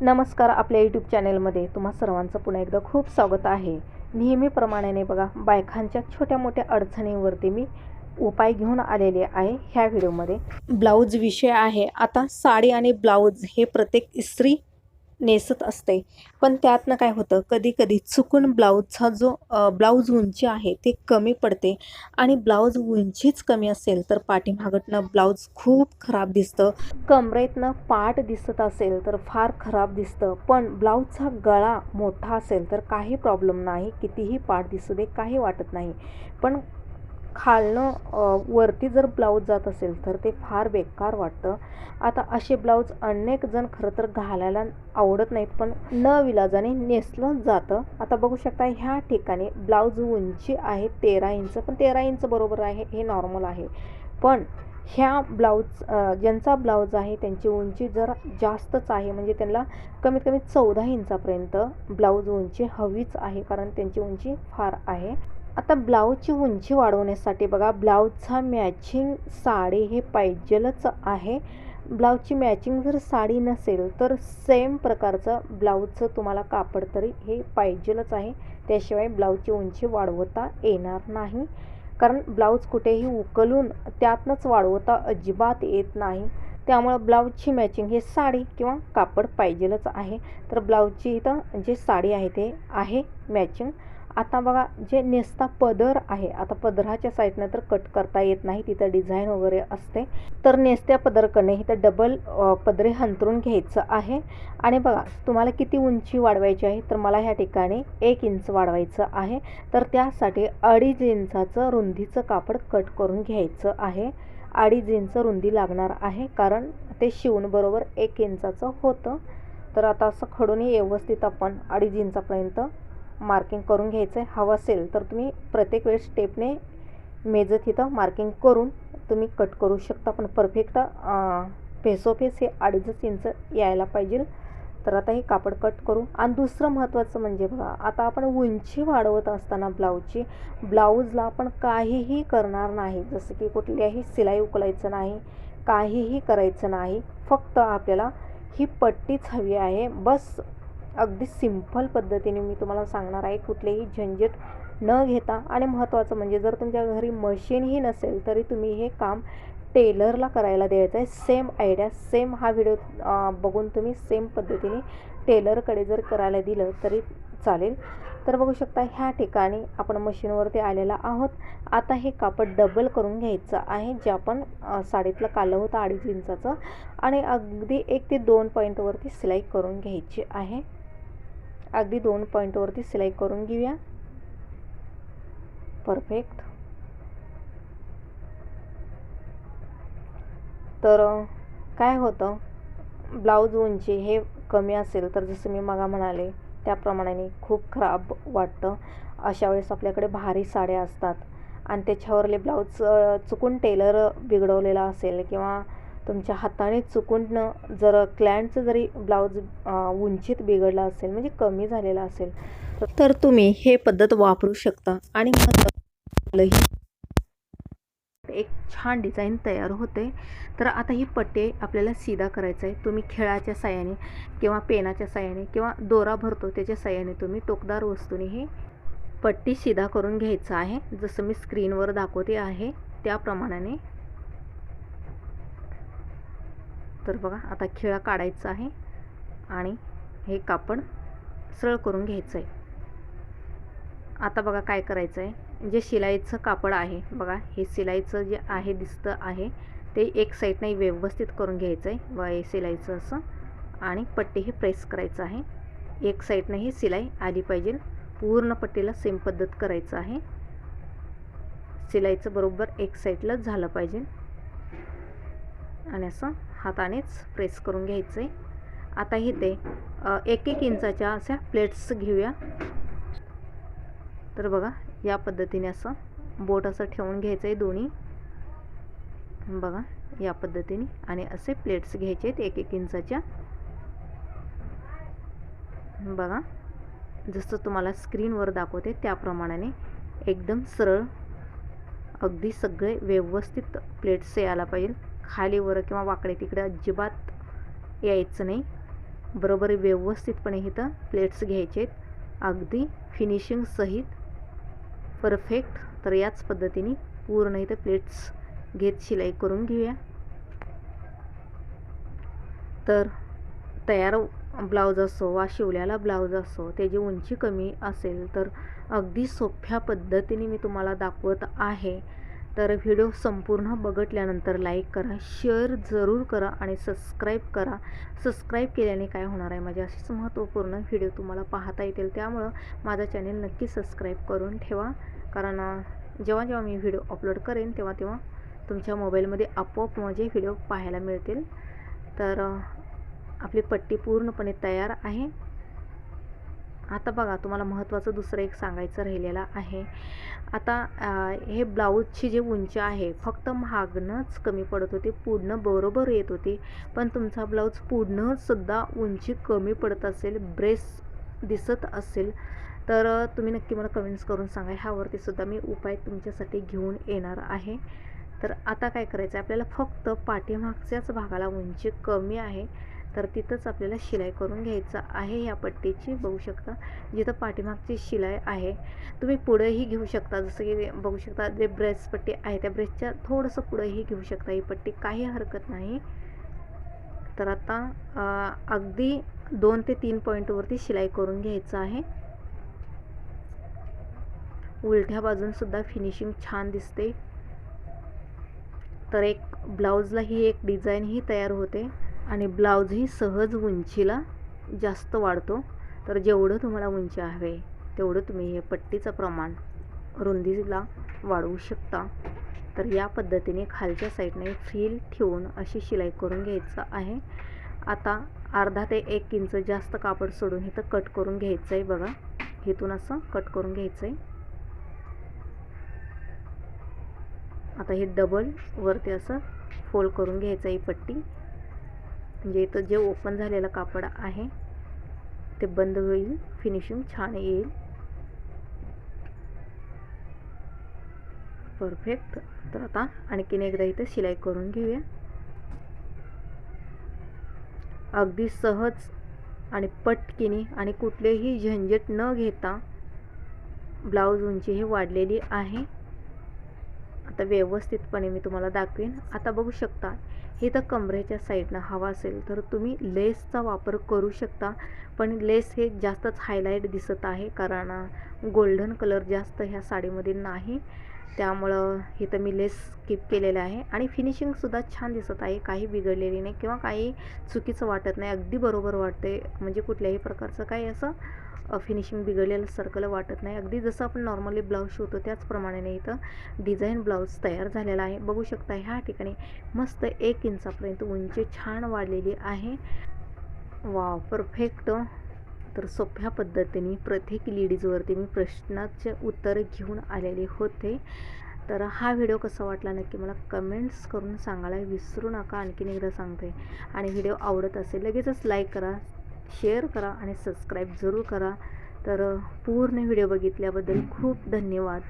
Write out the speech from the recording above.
नमस्कार आपल्या यूट्यूब चॅनेलमध्ये तुम्हा सर्वांचं पुन्हा एकदा खूप स्वागत आहे. नेहमीप्रमाणे बघा बायकांच्या छोट्या मोठ्या अडचणींवरती मी उपाय घेऊन आलेले आहे ह्या व्हिडिओमध्ये ब्लाऊज विषय आहे. आता साडी आणि ब्लाऊज हे प्रत्येक इस्त्री नेसत असते. पण त्यातनं काय होतं कधी कधी चुकून ब्लाऊजचा जो ब्लाऊज उंची आहे ते कमी पडते. आणि ब्लाऊज उंचीच कमी असेल तर पाठीमागटनं ब्लाऊज खूप खराब दिसतं. कमरेतनं पाठ दिसत असेल तर फार खराब दिसतं. पण ब्लाऊजचा गळा मोठा असेल तर काही प्रॉब्लेम नाही. कितीही पाठ दिसू दे काही वाटत नाही. पण खालनं वरती जर ब्लाऊज जात असेल तर ते फार बेकार वाटतं. आता असे ब्लाऊज अनेक जण खरं तर घालायला आवडत नाहीत पण न विलाजाने नेसलं जातं. आता बघू शकता ह्या ठिकाणी ब्लाऊज उंची आहे तेरा इंच पण तेरा इंच बरोबर आहे हे नॉर्मल आहे. पण ह्या ब्लाऊज ज्यांचा ब्लाऊज आहे त्यांची उंची जरा जास्तच आहे. म्हणजे त्यांना कमीत कमी चौदा इंचापर्यंत ब्लाऊज उंची हवीच आहे कारण त्यांची उंची फार आहे. आता ब्लाऊजची उंची वाढवण्यासाठी बघा ब्लाऊजचा मॅचिंग साडी हे पाहिजेलच आहे. ब्लाऊजची मॅचिंग जर साडी नसेल तर सेम प्रकारचं ब्लाऊजचं तुम्हाला कापड तरी हे पाहिजेलच आहे. त्याशिवाय ब्लाऊजची उंची वाढवता येणार नाही. कारण ब्लाऊज कुठेही उकलून त्यातनंच वाढवता अजिबात येत नाही. त्यामुळं ब्लाऊजची मॅचिंग हे साडी किंवा कापड पाहिजेलच आहे. तर ब्लाऊजची इथं जे साडी आहे ते आहे मॅचिंग आता बघा जे नेसता पदर आहे आता पदराच्या साईडनं तर कट करता येत नाही तिथं डिझाईन वगैरे असते. तर नेसत्या पदरकडे इथं डबल पदरे हंतरून घ्यायचं आहे. आणि बघा तुम्हाला किती उंची वाढवायची आहे तर मला ह्या ठिकाणी एक इंच वाढवायचं आहे. तर त्यासाठी अडीच इंचाचं रुंदीचं कापड कट करून घ्यायचं आहे. अडीच इंच रुंदी लागणार आहे कारण ते शिवून बरोबर एक इंचाचं होतं. तर आता असं खडूनही व्यवस्थित आपण अडीच इंचापर्यंत मार्किंग करून घ्यायचं आहे. हवं असेल तर तुम्ही प्रत्येक वेळेस स्टेपने मेजत इथं मार्किंग करून तुम्ही कट करू शकता. पण परफेक्ट फेसोफेस हे अडीचच इंच यायला पाहिजे. तर आता हे कापड कट करू. आणि दुसरं महत्त्वाचं म्हणजे बघा आता आपण उंची वाढवत असताना ब्लाऊजची ब्लाऊजला आपण काहीही करणार नाही. जसं की कुठल्याही सिलाई उकलायचं नाही काहीही करायचं नाही. फक्त आपल्याला ही पट्टीच हवी आहे. बस अगदी सिंपल पद्धतीने मी तुम्हाला सांगणार आहे कुठलेही झंझट न घेता. आणि महत्त्वाचं म्हणजे जर तुमच्या घरी मशीनही नसेल तरी तुम्ही हे काम टेलरला करायला द्यायचं आहे. सेम आयडिया सेम हा व्हिडिओ बघून तुम्ही सेम पद्धतीने टेलरकडे जर करायला दिलं तरी चालेल. तर बघू शकता ह्या ठिकाणी आपण मशीनवरती आलेला आहोत. आता हे कापड डबल करून घ्यायचं आहे जे आपण साडीतलं कालं होतं अडीच इंचाचं. आणि अगदी एक ते दोन पॉईंटवरती सिलाई करून घ्यायची आहे. अगदी दोन पॉईंटवरती सिलाई करून घेऊया. परफेक्ट तर काय होतं? ब्लाऊज उंची हे कमी असेल तर जसं मी मागा म्हणाले त्याप्रमाणे खूप खराब वाटतं. अशा वेळेस आपल्याकडे भारी साड्या असतात. आणि त्याच्यावरले ब्लाऊज चुकून टेलर बिघडवलेला असेल किंवा तुमच्या हाताने चुकून जर क्लायंटचं जरी ब्लाऊज उंचीत बिघडला असेल म्हणजे कमी झालेला असेल तर- तुम्ही हे पद्धत वापरू शकता. आणि महत्त्वाचं एक छान डिझाईन तयार होते. तर आता ही पट्टे आपल्याला सीधा करायचं आहे. तुम्ही खेळाच्या साह्याने किंवा पेनाच्या साह्याने किंवा दोरा भरतो त्याच्या साह्याने तुम्ही टोकदार वस्तूने ही पट्टी सीधा करून घ्यायचं आहे. जसं मी स्क्रीनवर दाखवते आहे त्याप्रमाणाने तर बघा आता खिळा काढायचा आहे आणि हे कापड सरळ करून घ्यायचं आहे आता बघा काय करायचं आहे जे शिलाईचं कापड आहे बघा हे शिलाईचं जे आहे दिसतं आहे ते एक साईडने व्यवस्थित करून घ्यायचं आहे व हे शिलाईचं असं. आणि पट्टी हे प्रेस करायचं आहे. एक साईडनं ही शिलाई आली पाहिजे. पूर्ण पट्टीला सेम पद्धत करायचं आहे. शिलाईचं बरोबर एक साईडला झालं पाहिजे. आणि असं हातानेच प्रेस करून घ्यायचं. आहे आता इथे एक एक इंचाच्या अशा प्लेट्स घेऊया. तर बघा या पद्धतीने असं बोट असं ठेवून घ्यायचं आहे दोन्ही. बघा या पद्धतीने आणि असे प्लेट्स घ्यायचे आहेत एक एक इंचाच्या. बघा जसं तुम्हाला स्क्रीनवर दाखवते त्याप्रमाणे एकदम सरळ अगदी सगळे व्यवस्थित प्लेट्स यायला पाहिजे. खाली वर किंवा वाकडे तिकडे अजिबात यायचं नाही. बरोबर व्यवस्थितपणे इथं प्लेट्स घ्यायचे आहेत. अगदी फिनिशिंग सहित परफेक्ट तर याच पद्धतीने पूर्ण इथं प्लेट्स घेत शिलाई करून घेऊया. तर तयार ब्लाऊज असो वा शिवल्याला ब्लाऊज असो त्याची उंची कमी असेल तर अगदी सोप्या पद्धतीने मी तुम्हाला दाखवत आहे. तर व्हिडिओ संपूर्ण बघितल्यानंतर लाईक करा शेअर जरूर करा आणि सबस्क्राईब करा. सबस्क्राईब केल्याने काय होणार आहे? माझे असेच महत्त्वपूर्ण व्हिडिओ तुम्हाला पाहता येतील. त्यामुळं माझं चॅनेल नक्की सबस्क्राईब करून ठेवा. कारण जेव्हा जेव्हा मी व्हिडिओ अपलोड करेन तेव्हा तेव्हा तुमच्या मोबाईलमध्ये आपोआप माझे व्हिडिओ पाहायला मिळतील. तर आपली पट्टी पूर्णपणे तयार आहे. आता बघा तुम्हाला महत्त्वाचं दुसरं एक सांगायचं राहिलेलं आहे. आता हे ब्लाऊजची जी उंची आहे फक्त मागणंच कमी पडत होती पुढणं बरोबर येत होती. पण तुमचा ब्लाऊज पुढणंसुद्धा उंची कमी पडत असेल ब्रेस दिसत असेल तर तुम्ही नक्की मला कमेंट्स करून सांगा. ह्यावरती सुद्धा मी उपाय तुमच्यासाठी घेऊन येणार आहे. तर आता काय करायचं आहे आपल्याला फक्त पाठीमागच्याच भागाला उंची कमी आहे. तर तिथंच आपल्याला शिलाई करून घ्यायचं आहे या पट्टीची. बघू शकता जिथं पाठीमागची शिलाई आहे. तुम्ही पुढंही घेऊ शकता जसं की बघू शकता जे ब्रेस पट्टी आहे त्या ब्रेसच्या थोडंसं पुढेही घेऊ शकता. ही पट्टी काही हरकत नाही. तर आता अगदी दोन ते तीन पॉईंटवरती शिलाई करून घ्यायचं आहे. उलट्या बाजूनसुद्धा फिनिशिंग छान दिसते. तर एक ब्लाऊजला ही एक डिझाईनही तयार होते. आणि ब्लाऊजही सहज उंचीला जास्त वाढतो. तर जेवढं तुम्हाला उंची हवे तेवढं तुम्ही हे पट्टीचं प्रमाण रुंदीला वाढवू शकता. तर या पद्धतीने खालच्या साईडने फील ठेवून अशी शिलाई करून घ्यायचं आहे. आता अर्धा ते एक इंच जास्त कापड सोडून इथं कट करून घ्यायचं आहे बघा. इथून असं कट करून घ्यायचं आहे आता हे डबल वरती असं फोल्ड करून घ्यायचं आहे पट्टी. म्हणजे इथं जे ओपन झालेलं कापड आहे ते बंद होईल फिनिशिंग छान येईल. परफेक्ट तर आता आणखीन एकदा इथं शिलाई करून घेऊया. अगदी सहज आणि पटकिनी आणि कुठलेही झंझट न घेता ब्लाऊज उंची ही वाढलेली आहे. आता व्यवस्थितपणे मी तुम्हाला दाखवेन. आता बघू शकता हे तर कमरेच्या साईडनं हवा असेल तर तुम्ही लेसचा वापर करू शकता. पण लेस हे जास्तच हायलाईट दिसत आहे कारण गोल्डन कलर जास्त ह्या साडीमध्ये नाही. त्यामुळं हे तर मी लेस स्किप केलेलं आहे. आणि फिनिशिंगसुद्धा छान दिसत आहे. काही बिघडलेली नाही किंवा काही चुकीचं वाटत नाही. अगदी बरोबर वाटते म्हणजे कुठल्याही प्रकारचं काही असं फिनिशिंग बिघडलेलं सर्कल वाटत नाही. अगदी जसं आपण नॉर्मली ब्लाऊज शिवतो त्याचप्रमाणे इथं डिझाईन ब्लाऊज तयार झालेला आहे. बघू शकता ह्या ठिकाणी मस्त एक इंचापर्यंत उंची छान वाढलेली आहे. वाव परफेक्ट तर सोप्या पद्धतीने प्रत्येक लेडीजवरती मी प्रश्नाचे उत्तर घेऊन आलेले होते. तर हा व्हिडिओ कसा वाटला नक्की मला कमेंट्स करून सांगायला विसरू नका. आणखीन एकदा सांगते. आणि व्हिडिओ आवडत असेल लगेचच लाईक करा. शेअर करा आणि सबस्क्राईब जरूर करा. तर पूर्ण व्हिडिओ बघितल्याबद्दल खूप धन्यवाद.